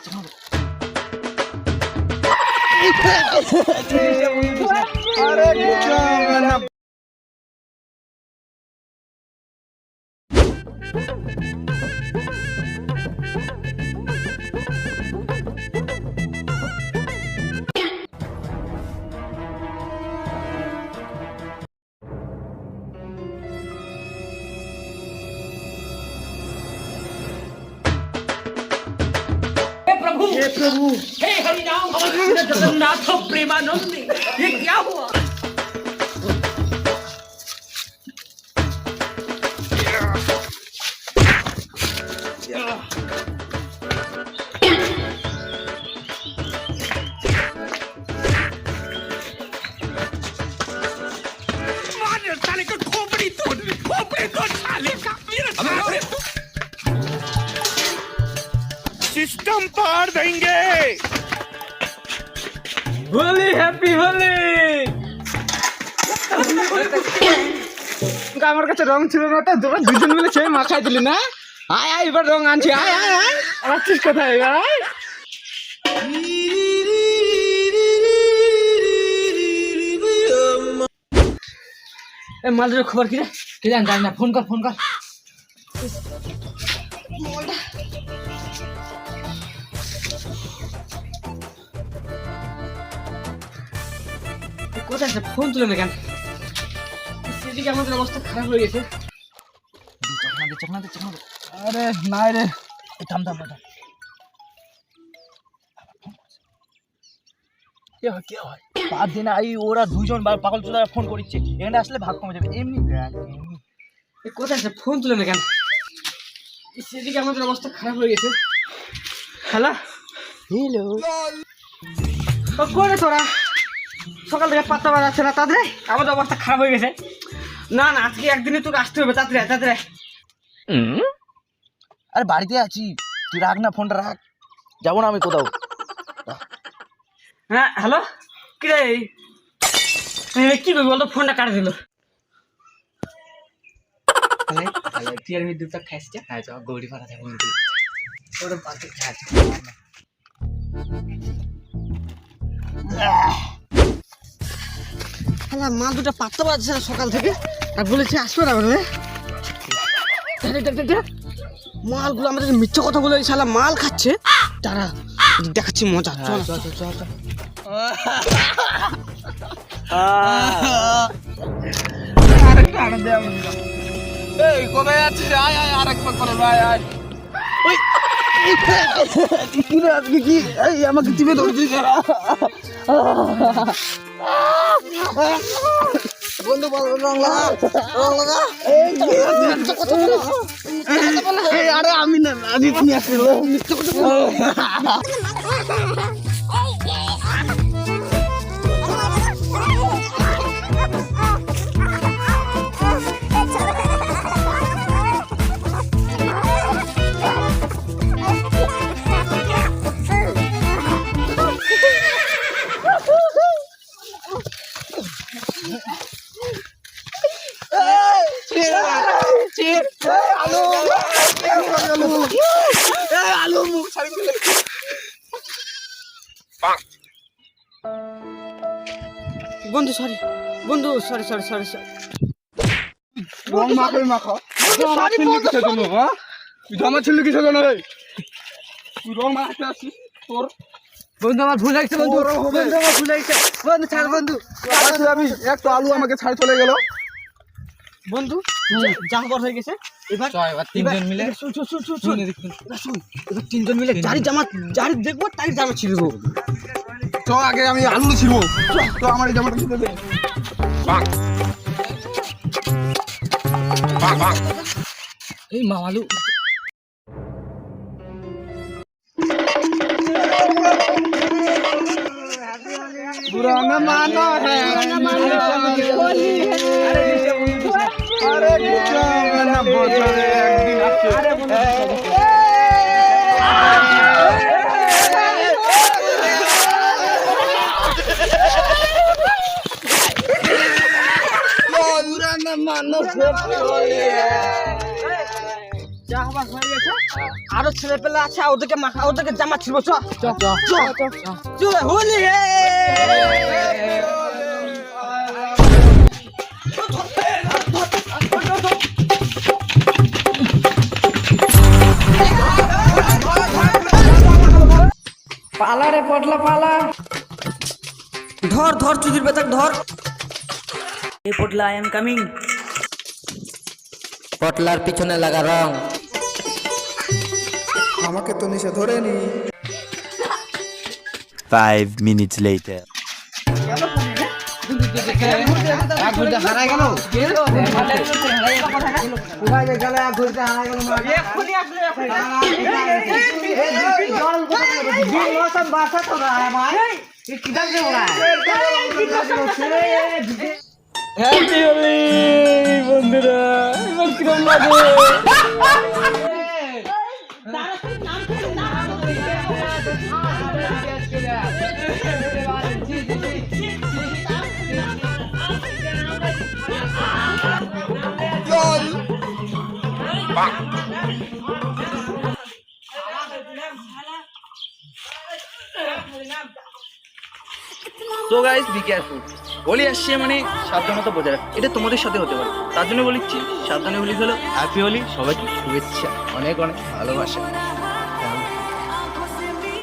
हे प्रभु। हे हरिनाम जगन्नाथ प्रेमानंद। ये क्या हुआ? सिस्टम पार देंगे হোলি হ্যাপি হোলি আমার কাছে রং ছিল না তো তোরা দুজন মিলে সেই মাখাই দিলি না আয় আয় এবার রং আনছি আয় আয় আয় আছিস কোথায় এবার আয় এ মালটার খবর কি রে কে জান জানি না ফোন কর ফোন কর কোথায় আছে? ফোন তুলে কেন সেদিকে আমাদের অবস্থা খারাপ হয়ে গেছে। আরে নাই রে। থাম থাম থাম। কে হয় দিন ওরা দুজন পাগল ফোন এখানে আসলে ভাগ কমে যাবে। এমনি কোথায় আছে? ফোন তুলে না কেন এ সেদিকে আমাদের অবস্থা খারাপ হয়ে গেছে। হ্যালো? হ্যালো তোরা? সকাল থেকে পাত্তা বাজাচ্ছে না। তাদের আমাদের অবস্থা খারাপ হয়ে গেছে। না না আজকে একদিনে তোকে আসতে হবে। আয়, তাড়াতাড়ি। আরে বাড়িতে আছি। তুই রাখ না ফোনটা রাখ। যাব না আমি কোথাও। হ্যাঁ হ্যালো? কি রে কি করবি বলতো? ফোনটা কাটে দিল। তুই আর আমি দুটো খাইছি হ্যাঁ চ গৌরী পাড়া যাব ওরা পাতে খাচ্ছে হ্যাঁ মা দুটো পাত্তা বাজছে না সকাল থেকে আর বলেছে আসবে না বলে মালগুলো আমাদের মিথ্যা কথা বলে শালা মাল খাচ্ছে তারা দেখাচ্ছি মজা চল চল চল চল এই আয় আয় আরেকবার করে আয় আয় কি আজকে আমাকে টিপে ধরছিস বন্ধু বল রং লাগা রং লাগা আরে আমি না আজ তুমি আসলে মিথ্যা কথা বলো বন্ধু সরি বন্ধু সরি সরি সরি সরি রং মাখা তুই আমার ছেলে কিসের জন্য হ্যাঁ? তুই আমার ছেলে কিসের জন্য রে? তুই রং মাখাতে আসছিস তোর? বন্ধু আমার ভুল লাগছে বন্ধু। বন্ধু আমার ভুল লাগছে বন্ধু ছাড় বন্ধু। আমি একটু আলু আমাকে ছাড় চলে গেল। বন্ধু যা হবার হয়ে গেছে। এবার তিনজন মিলে শুন শুন শুন শুন শুন। এবার তিনজন মিলে যারি জামা যারি দেখব তারই জামা ছিঁড়ে তো আগে আমি আলু ছিঁড়বো। তো আমার এই জামাটা ছিঁড়ে দে। এই মা আলু। পুরানা মানো হ্যাঁ পুরানা মানো হ্যাঁ আরও ছেলে পেলে আছে ওদেরকে মাখা ওদেরকে জামা ছিল চ চ চ চ হোলি হে। পালা রে পটলা পালা ধর ধর চুদির বেতাক ধর এই পটলা আই এম কামিং পটলার পিছনে লাগা রং আমাকে তো নিচে ধরে নি Five minutes later. হারাই গেল কোথায় গেল ঘুরতে গেল এক্ষুনি আসলে মৌসুম বাসা তো না আমার কিদার যে ওরা হ্যাপি হোলি বন্ধুরা এবার কিরম লাগে তো গাইস বি কেয়ারফুল হোলি আসছে মানে সাবধানতা বজায় রাখ এটা তোমাদের সাথে হতে পারে। তার জন্য বলিচ্ছি সাবধানে হোলি হলো হ্যাপি হোলি সবাইকে শুভেচ্ছা। অনেক অনেক ভালোবাসা।